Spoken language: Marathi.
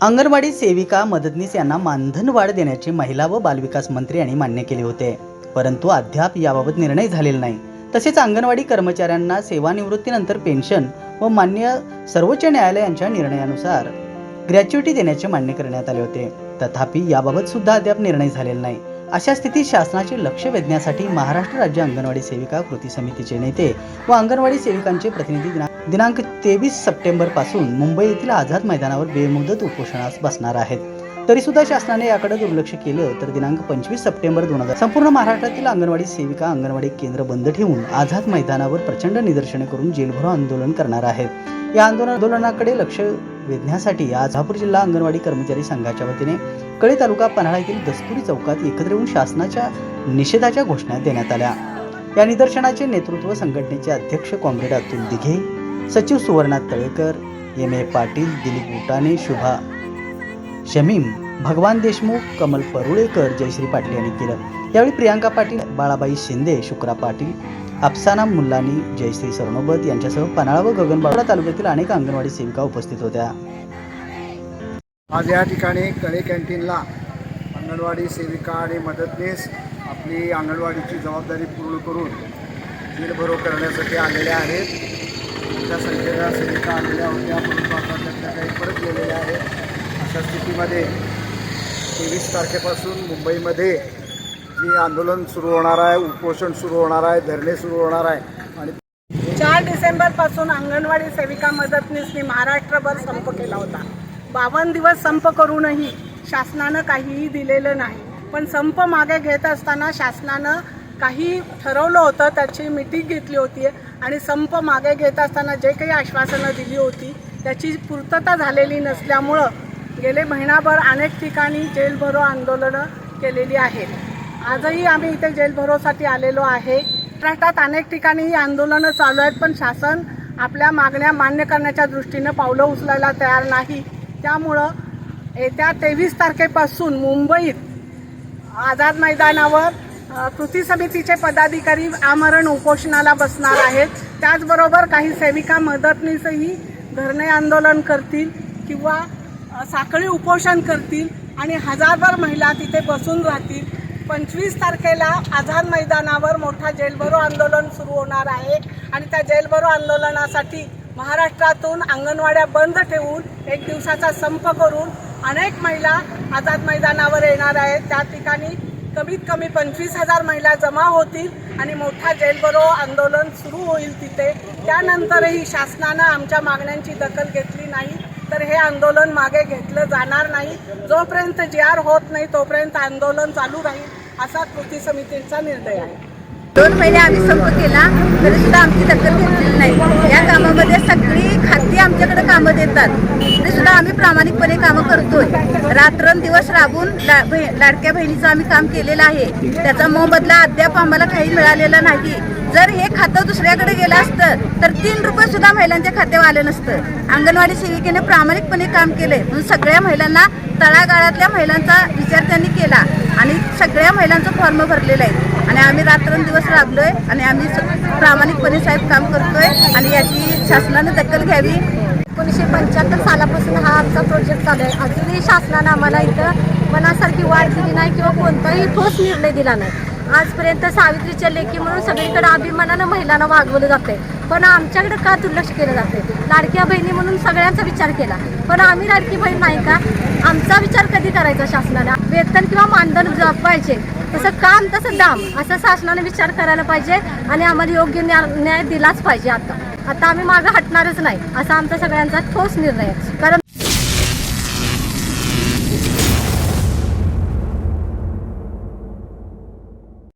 अंगणवाडी सेविका मदतनीस यांना मानधन वाढ देण्याचे महिला व बालविकास मंत्री यांनी मान्य केले होते. परंतु अद्याप याबाबत निर्णय झालेला नाही. तसेच अंगणवाडी कर्मचाऱ्यांना सेवानिवृत्तीनंतर पेन्शन व मान्य सर्वोच्च न्यायालयांच्या निर्णयानुसार ग्रॅच्युटी देण्याचे मान्य करण्यात आले होते. तथापि याबाबत सुद्धा अद्याप निर्णय झालेला नाही. अशा स्थितीत शासनाचे लक्ष वेधण्यासाठी महाराष्ट्र राज्य अंगणवाडी सेविका कृती समितीचे नेते व अंगणवाडी सेविकांचे प्रतिनिधी दिनांक तेवीस सप्टेंबरपासून मुंबई येथील आझाद मैदानावर बेमुदत उपोषणास बसणार आहेत. तरी सुद्धा शासनाने याकडे दुर्लक्ष केलं तर दिनांक पंचवीस सप्टेंबर दोन हजार संपूर्ण महाराष्ट्रातील अंगणवाडी सेविका अंगणवाडी केंद्र बंद ठेवून आझाद मैदानावर प्रचंड निदर्शने करून जेलभरो आंदोलन करणार आहेत. या आंदोलन आंदोलनाकडे लक्ष वेधण्यासाठी आज जिल्हा अंगणवाडी कर्मचारी संघाच्या वतीने कळी तालुका पन्हाळा येथील दस्तुरी चौकात एकत्र येऊन शासनाच्या निषेधाच्या घोषणा देण्यात आल्या. या निदर्शनाचे नेतृत्व संघटनेचे अध्यक्ष कॉम्रेड अतुल दिघे सचिव सुवर्णा तळेकर एम ए पाटील दिलीप उटाणे शुभा शमीम भगवान देशमुख कमल परुळेकर जयश्री पाटील यांनी केलं. यावेळी प्रियांका पाटील बाळाबाई शिंदे शुक्रा पाटील अफसाना मुल्लानी जयश्री सरनोबत यांच्यासह पन्हाळा व गगनबावडा तालुक्यातील अनेक अंगणवाडी सेविका उपस्थित होत्या. आज या ठिकाणी कळे कॅन्टीनला अंगणवाडी सेविका आणि मदतनीस आपली अंगणवाडीची जबाबदारी पूर्ण करून बिलभरो करण्यासाठी आलेल्या आहेत. मोठ्या संख्येच्या सेविका आलेल्या होत्या परंतु आता त्यांना काही परत गेलेल्या आहेत अशा स्थितीमध्ये तेवीस तारखेपासून मुंबईमध्ये जे आंदोलन सुरू होणार आहे उपोषण सुरू होणार आहे धरणे सुरू होणार आहे आणि चार डिसेंबरपासून अंगणवाडी सेविका मदतनीसनी महाराष्ट्रभर संप केला होता. बावन्न दिवस संप करूनही शासनानं काहीही दिलेलं नाही. पण संप मागे घेत असताना शासनानं काही ठरवलं होतं त्याची मिटिंग घेतली होती आणि संप मागे घेत असताना जे काही आश्वासनं दिली होती त्याची पूर्तता झालेली नसल्यामुळं गेले महिनाभर अनेक ठिकाणी जेल भरो आंदोलनं केलेली आहेत. आजही आम्ही इथे जेलभरोसाठी आलेलो आहे. महाराष्ट्रात अनेक ठिकाणी ही आंदोलनं चालू आहेत पण शासन आपल्या मागण्या मान्य करण्याच्या दृष्टीनं पावलं उचलायला तयार नाही. त्यामुळं येत्या तेवीस तारखेपासून मुंबईत आझाद मैदानावर कृती समितीचे पदाधिकारी आमरण उपोषणाला बसणार आहेत. त्याचबरोबर काही सेविका मदतनीसही धरणे आंदोलन करतील किंवा साखळी उपोषण करतील आणि हजारभर महिला तिथे बसून राहतील. पंचवीस तारखेला आझाद मैदानावर मोठा जेलभरो आंदोलन सुरू होणार आहे आणि त्या जेलभरो आंदोलनासाठी महाराष्ट्रातून अंगणवाड्या बंद ठेवून एक दिवसाचा संप करून अनेक महिला आझाद मैदानावर येणार आहेत. त्या ठिकाणी कमीत कमी पंचवीस हजार महिला जमा होतील आणि मोठा जेलबरो आंदोलन सुरू होईल तिथे. त्यानंतरही शासनानं आमच्या मागण्यांची दखल घेतली नाही तर हे आंदोलन मागे घेतलं जाणार नाही. जोपर्यंत जी आर होत नाही तोपर्यंत आंदोलन चालू राहील असा कृती समितीचा निर्णय आहे. दोन महिने आम्ही संप केला तरी सुद्धा आमची दखल घेतलेली नाही. या कामामध्ये सगळी खाती आमच्याकडे कामं देतात. तरी सुद्धा आम्ही प्रामाणिकपणे कामं करतोय. रात्रंदिवस राबून लाडक्या बहिणीचं आम्ही काम केलेलं आहे. त्याचा मोबदला अद्याप आम्हाला काही मिळालेला नाही. जर हे खातं दुसऱ्याकडे गेलं असतं तर तीन रुपये सुद्धा महिलांच्या खात्यावर आलं नसतं. अंगणवाडी सेविकेने प्रामाणिकपणे काम केलंय. म्हणून सगळ्या महिलांना तळागाळातल्या महिलांचा विचार त्यांनी केला आणि सगळ्या महिलांचं फॉर्म भरलेलं आहे. आणि आम्ही रात्रंदिवस राबलोय आणि आम्ही प्रामाणिकपणे साहेब काम करतोय आणि याची शासनाने दखल घ्यावी. एकोणीसशे पंच्याहत्तर सालापासून हा आमचा प्रोजेक्ट चालू आहे. अजूनही शासनानं आम्हाला इथं मनासारखी वाढ दिली नाही किंवा कोणताही ठोस निर्णय दिला नाही. आजपर्यंत सावित्रीच्या लेखी म्हणून सगळीकडे अभिमानानं महिलांना वागवलं जाते पण आमच्याकडे का दुर्लक्ष केलं जाते लाडक्या बहिणी म्हणून सगळ्यांचा विचार केला. पण आम्ही लाडकी बहीण नाही का? आमचा विचार कधी करायचा शासनाला? वेतन किंवा मानधन पाहिजे तसं काम तसं दाम असं शासनाने विचार करायला पाहिजे आणि आम्हाला योग्य न्याय न्याय दिलाच पाहिजे आता. आता आम्ही मागं हटणारच नाही असा आमचा सगळ्यांचा ठोस निर्णय आहे. कारण